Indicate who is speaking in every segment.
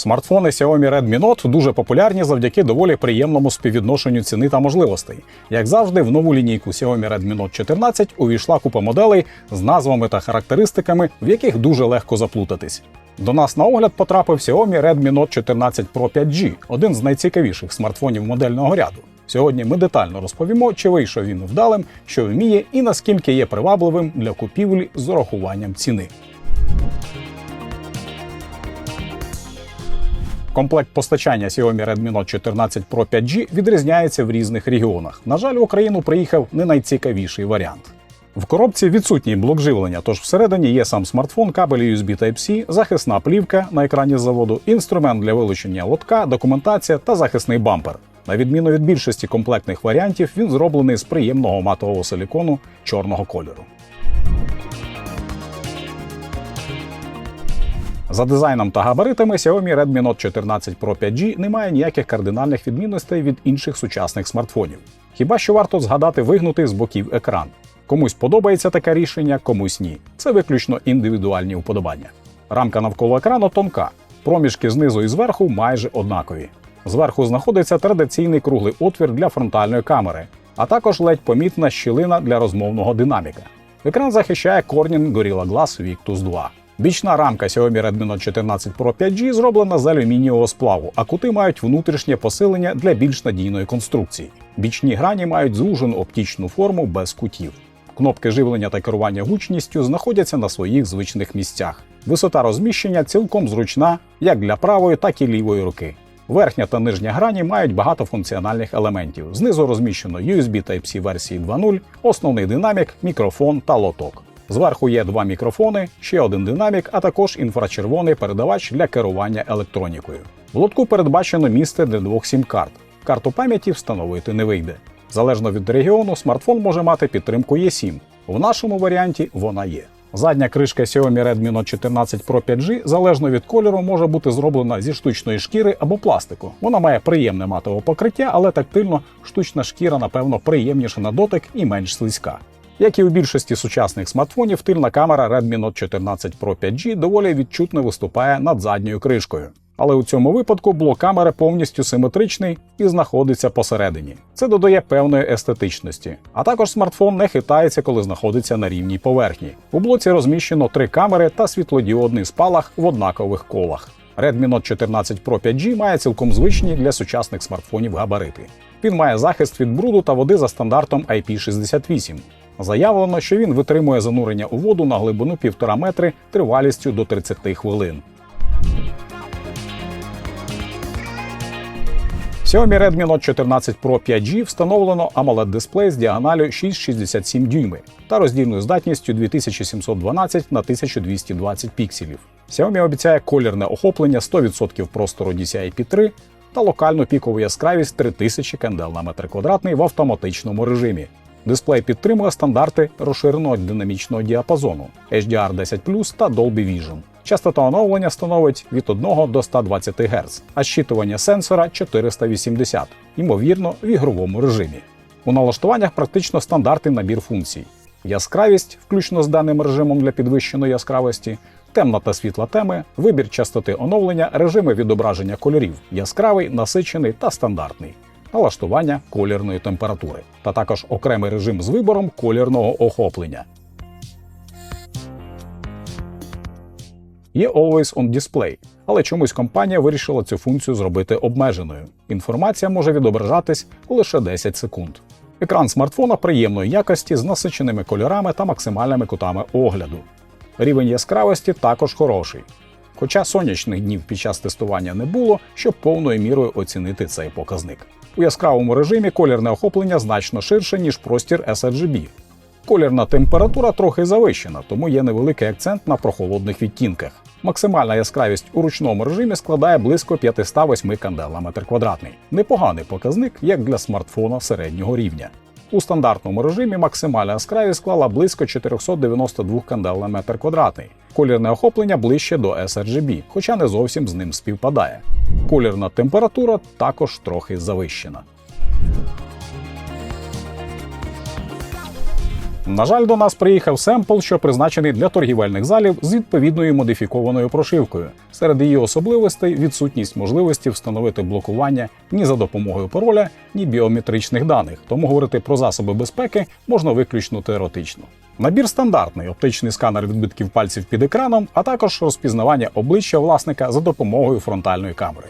Speaker 1: Смартфони Xiaomi Redmi Note дуже популярні завдяки доволі приємному співвідношенню ціни та можливостей. Як завжди, в нову лінійку Xiaomi Redmi Note 14 увійшла купа моделей з назвами та характеристиками, в яких дуже легко заплутатись. До нас на огляд потрапив Xiaomi Redmi Note 14 Pro 5G, один з найцікавіших смартфонів модельного ряду. Сьогодні ми детально розповімо, чи вийшов він вдалим, що вміє і наскільки є привабливим для купівлі з урахуванням ціни. Комплект постачання Xiaomi Redmi Note 14 Pro 5G відрізняється в різних регіонах. На жаль, в Україну приїхав не найцікавіший варіант. В коробці відсутній блок живлення, тож всередині є сам смартфон, кабель USB Type-C, захисна плівка на екрані заводу, інструмент для вилучення лотка, документація та захисний бампер. На відміну від більшості комплектних варіантів, він зроблений з приємного матового силікону чорного кольору. За дизайном та габаритами Xiaomi Redmi Note 14 Pro 5G не має ніяких кардинальних відмінностей від інших сучасних смартфонів. Хіба що варто згадати вигнутий з боків екран. Комусь подобається таке рішення, комусь ні. Це виключно індивідуальні вподобання. Рамка навколо екрану тонка, проміжки знизу і зверху майже однакові. Зверху знаходиться традиційний круглий отвір для фронтальної камери, а також ледь помітна щілина для розмовного динаміка. Екран захищає Corning Gorilla Glass Victus 2. Бічна рамка Xiaomi Redmi Note 14 Pro 5G зроблена з алюмінієвого сплаву, а кути мають внутрішнє посилення для більш надійної конструкції. Бічні грані мають звужену оптичну форму без кутів. Кнопки живлення та керування гучністю знаходяться на своїх звичних місцях. Висота розміщення цілком зручна як для правої, так і лівої руки. Верхня та нижня грані мають багато функціональних елементів. Знизу розміщено USB Type-C версії 2.0, основний динамік, мікрофон та лоток. Зверху є два мікрофони, ще один динамік, а також інфрачервоний передавач для керування електронікою. В лотку передбачено місце для двох сім-карт. Карту пам'яті встановити не вийде. Залежно від регіону, смартфон може мати підтримку eSIM. В нашому варіанті вона є. Задня кришка Xiaomi Redmi Note 14 Pro 5G залежно від кольору може бути зроблена зі штучної шкіри або пластику. Вона має приємне матове покриття, але тактильно штучна шкіра, напевно, приємніша на дотик і менш слизька. Як і у більшості сучасних смартфонів, тильна камера Redmi Note 14 Pro 5G доволі відчутно виступає над задньою кришкою. Але у цьому випадку блок камери повністю симетричний і знаходиться посередині. Це додає певної естетичності. А також смартфон не хитається, коли знаходиться на рівній поверхні. У блоці розміщено три камери та світлодіодний спалах в однакових колах. Redmi Note 14 Pro 5G має цілком звичні для сучасних смартфонів габарити. Він має захист від бруду та води за стандартом IP68. Заявлено, що він витримує занурення у воду на глибину 1,5 метри тривалістю до 30 хвилин. Xiaomi Redmi Note 14 Pro 5G встановлено amoled дисплей з діагоналю 6,67 дюйми та роздільною здатністю 2712 на 1220 пікселів. Xiaomi обіцяє колірне охоплення 100% простору DCI-P3 та локальну пікову яскравість 3000 кандел на метр квадратний в автоматичному режимі. Дисплей підтримує стандарти розширеного динамічного діапазону HDR 10 та Dolby Vision. Частота оновлення становить від 1 до 120 Гц, а щитування сенсора 480, ймовірно, в ігровому режимі. У налаштуваннях практично стандартний набір функцій: яскравість, включно з даним режимом для підвищеної яскравості, темна та світла теми, вибір частоти оновлення, режими відображення кольорів, яскравий, насичений та стандартний. Налаштування колірної температури, та також окремий режим з вибором колірного охоплення. Є Always on Display, але чомусь компанія вирішила цю функцію зробити обмеженою. Інформація може відображатись лише 10 секунд. Екран смартфона приємної якості з насиченими кольорами та максимальними кутами огляду. Рівень яскравості також хороший. Хоча сонячних днів під час тестування не було, щоб повною мірою оцінити цей показник. У яскравому режимі колірне охоплення значно ширше, ніж простір sRGB. Колірна температура трохи завищена, тому є невеликий акцент на прохолодних відтінках. Максимальна яскравість у ручному режимі складає близько 508 кандел на метр квадратний. Непоганий показник, як для смартфона середнього рівня. У стандартному режимі максимальна яскравість склала близько 492 кандел на метр квадратний. Колірне охоплення ближче до sRGB, хоча не зовсім з ним співпадає. Колірна температура також трохи завищена. На жаль, до нас приїхав семпл, що призначений для торгівельних залів з відповідною модифікованою прошивкою. Серед її особливостей відсутність можливості встановити блокування ні за допомогою пароля, ні біометричних даних, тому говорити про засоби безпеки можна виключно теоретично. Набір стандартний оптичний сканер відбитків пальців під екраном, а також розпізнавання обличчя власника за допомогою фронтальної камери.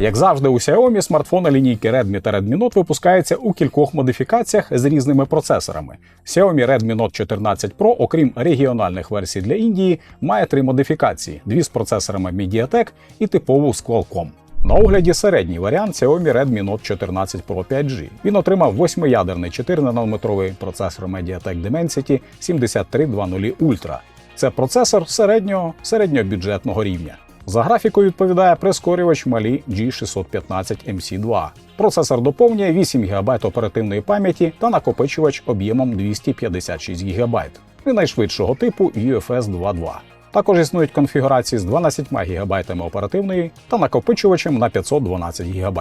Speaker 1: Як завжди, у Xiaomi смартфони лінійки Redmi та Redmi Note випускаються у кількох модифікаціях з різними процесорами. Xiaomi Redmi Note 14 Pro, окрім регіональних версій для Індії, має три модифікації: дві з процесорами MediaTek і типову з Qualcomm. На огляді середній варіант Xiaomi Redmi Note 14 Pro 5G. Він отримав 8-ядерний 4-нанометровий процесор MediaTek Dimensity 7320 Ultra. Це процесор середнього середньобюджетного рівня. За графікою відповідає прискорювач Mali G615 MC2. Процесор доповнює 8 ГБ оперативної пам'яті та накопичувач об'ємом 256 ГБ. і найшвидшого типу UFS 2.2. Також існують конфігурації з 12 ГБ оперативної та накопичувачем на 512 ГБ.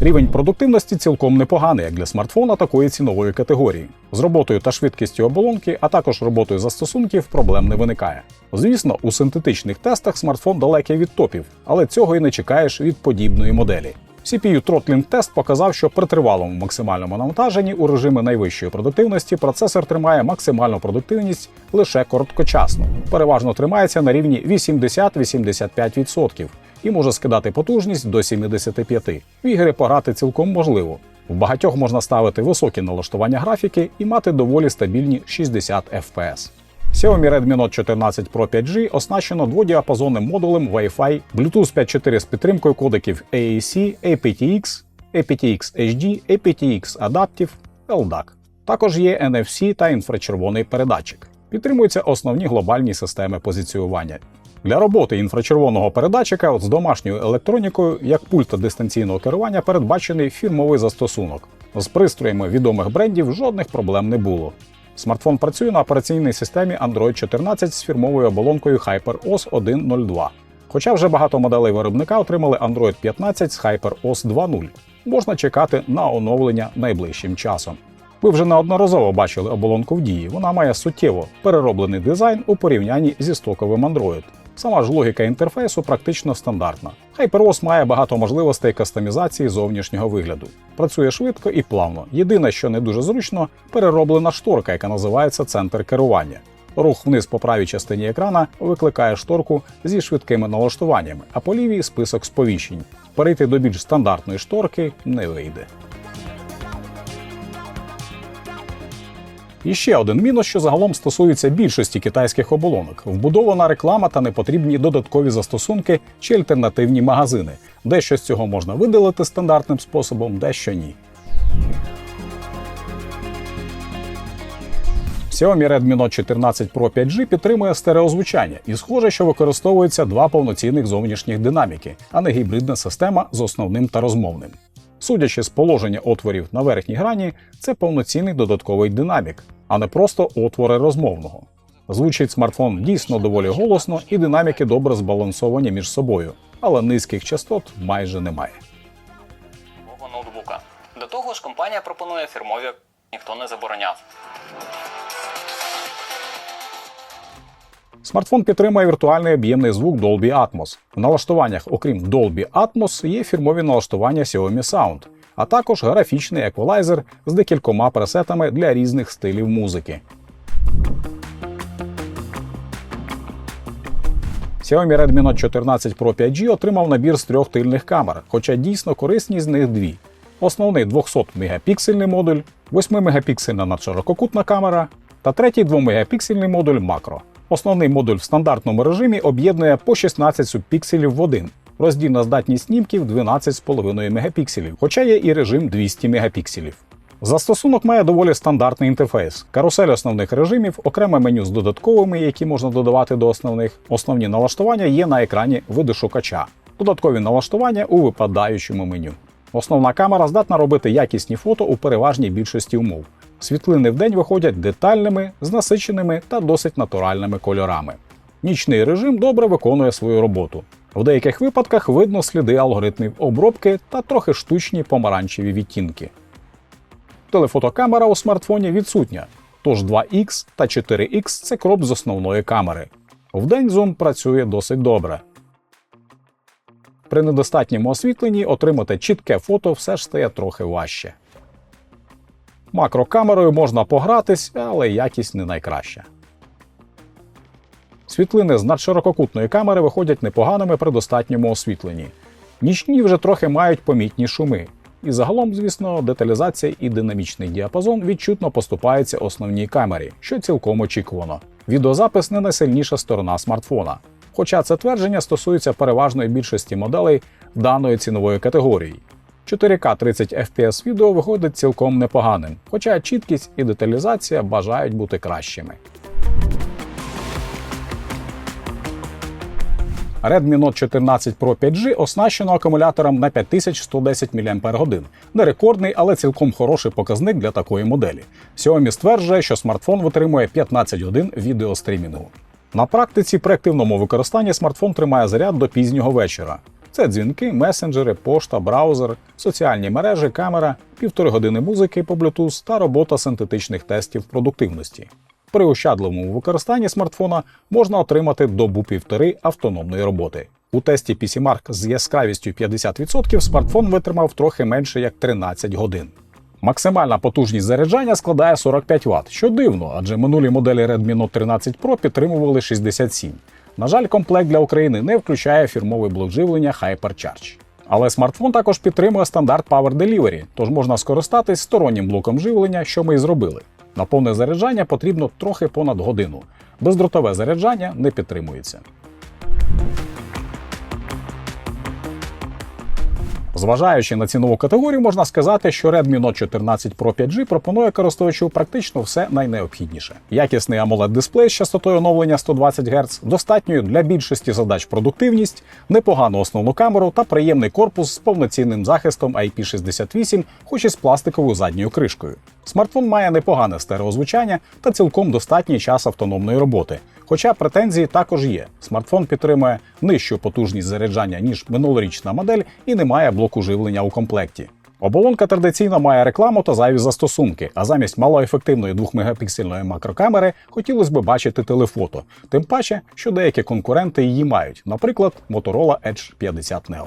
Speaker 1: Рівень продуктивності цілком непоганий як для смартфона такої цінової категорії. З роботою та швидкістю оболонки, а також роботою застосунків проблем не виникає. Звісно, у синтетичних тестах смартфон далекий від топів, але цього і не чекаєш від подібної моделі. CPU Throttling тест показав, що при тривалому максимальному навантаженні у режимі найвищої продуктивності процесор тримає максимальну продуктивність лише короткочасно. Переважно тримається на рівні 80-85% і може скидати потужність до 75. В ігри пограти цілком можливо. В багатьох можна ставити високі налаштування графіки і мати доволі стабільні 60 FPS. Xiaomi Redmi Note 14 Pro 5G оснащено дводіапазонним модулем Wi-Fi, Bluetooth 5.4 з підтримкою кодеків AAC, aptX, aptX HD, aptX Adaptive, LDAC. Також є NFC та інфрачервоний передатчик. Підтримуються основні глобальні системи позиціювання. Для роботи інфрачервоного передатчика з домашньою електронікою, як пульта дистанційного керування, передбачений фірмовий застосунок. З пристроями відомих брендів жодних проблем не було. Смартфон працює на операційній системі Android 14 з фірмовою оболонкою HyperOS 1.02. Хоча вже багато моделей виробника отримали Android 15 з HyperOS 2.0. Можна чекати на оновлення найближчим часом. Ви вже неодноразово бачили оболонку в дії. Вона має суттєво перероблений дизайн у порівнянні зі стоковим Android. Сама ж логіка інтерфейсу практично стандартна. HyperOS має багато можливостей кастомізації зовнішнього вигляду. Працює швидко і плавно. Єдине, що не дуже зручно, перероблена шторка, яка називається центр керування. Рух вниз по правій частині екрана викликає шторку зі швидкими налаштуваннями, а по лівій список сповіщень. Перейти до більш стандартної шторки не вийде. І ще один мінус, що загалом стосується більшості китайських оболонок: вбудована реклама та непотрібні додаткові застосунки чи альтернативні магазини. Дещо з цього можна видалити стандартним способом, дещо ні. Xiaomi Redmi Note 14 Pro 5G підтримує стереозвучання і схоже, що використовуються два повноцінних зовнішніх динаміки, а не гібридна система з основним та розмовним. Судячи з положення отворів на верхній грані, це повноцінний додатковий динамік, а не просто отвори розмовного. Звучить смартфон дійсно доволі голосно, і динаміки добре збалансовані між собою, але низьких частот майже немає.
Speaker 2: До того ж, компанія пропонує фірмові ніхто не забороняв.
Speaker 1: Смартфон підтримує віртуальний об'ємний звук Dolby Atmos. В налаштуваннях, окрім Dolby Atmos, є фірмові налаштування Xiaomi Sound, а також графічний еквалайзер з декількома пресетами для різних стилів музики. Xiaomi Redmi Note 14 Pro 5G отримав набір з трьох тильних камер, хоча дійсно корисні з них дві. Основний 200 мегапіксельний модуль, 8 мегапіксельна надширококутна камера та третій 2 мегапіксельний модуль макро. Основний модуль в стандартному режимі об'єднує по 16 субпікселів в один. Роздільна здатність снімків 12,5 мегапікселів, хоча є і режим 200 мегапікселів. Застосунок має доволі стандартний інтерфейс, карусель основних режимів, окреме меню з додатковими, які можна додавати до основних. Основні налаштування є на екрані видошукача, додаткові налаштування у випадаючому меню. Основна камера здатна робити якісні фото у переважній більшості умов. Світлини вдень виходять детальними, з насиченими та досить натуральними кольорами. Нічний режим добре виконує свою роботу. В деяких випадках видно сліди алгоритмів обробки та трохи штучні помаранчеві відтінки. Телефотокамера у смартфоні відсутня, тож 2X та 4X це кроп з основної камери. Вдень зум працює досить добре. При недостатньому освітленні отримати чітке фото все ж стає трохи важче. Макрокамерою можна погратись, але якість не найкраща. Світлини з надширококутної камери виходять непоганими при достатньому освітленні. Нічні вже трохи мають помітні шуми. І загалом, звісно, деталізація і динамічний діапазон відчутно поступаються основній камері, що цілком очікувано. Відеозапис не найсильніша сторона смартфона. Хоча це твердження стосується переважної більшості моделей даної цінової категорії. 4К 30 FPS відео виходить цілком непоганим, хоча чіткість і деталізація бажають бути кращими. Redmi Note 14 Pro 5G оснащено акумулятором на 5110 мАч. Не рекордний, але цілком хороший показник для такої моделі. Xiaomi стверджує, що смартфон витримує 15 годин відеострімінгу. На практиці при активному використанні смартфон тримає заряд до пізнього вечора. Це дзвінки, месенджери, пошта, браузер, соціальні мережі, камера, півтори години музики по Bluetooth та робота синтетичних тестів продуктивності. При ощадливому використанні смартфона можна отримати добу півтори автономної роботи. У тесті PCMark з яскравістю 50% смартфон витримав трохи менше як 13 годин. Максимальна потужність заряджання складає 45 Вт, що дивно, адже минулі моделі Redmi Note 13 Pro підтримували 67. На жаль, комплект для України не включає фірмовий блок живлення HyperCharge. Але смартфон також підтримує стандарт Power Delivery, тож можна скористатись стороннім блоком живлення, що ми і зробили. На повне заряджання потрібно трохи понад годину. Бездротове заряджання не підтримується. Зважаючи на цінову категорію, можна сказати, що Redmi Note 14 Pro 5G пропонує користувачу практично все найнеобхідніше. Якісний amoled дисплей з частотою оновлення 120 Гц, достатньою для більшості задач продуктивність, непогану основну камеру та приємний корпус з повноцінним захистом IP68, хоч і з пластиковою задньою кришкою. Смартфон має непогане стереозвучання та цілком достатній час автономної роботи. Хоча претензії також є. Смартфон підтримує нижчу потужність заряджання, ніж минулорічна модель, і не має блоку живлення у комплекті. Оболонка традиційно має рекламу та зайві застосунки, а замість малоефективної 2-мегапіксельної макрокамери хотілося б бачити телефото, тим паче, що деякі конкуренти її мають, наприклад, Motorola Edge 50 Neo.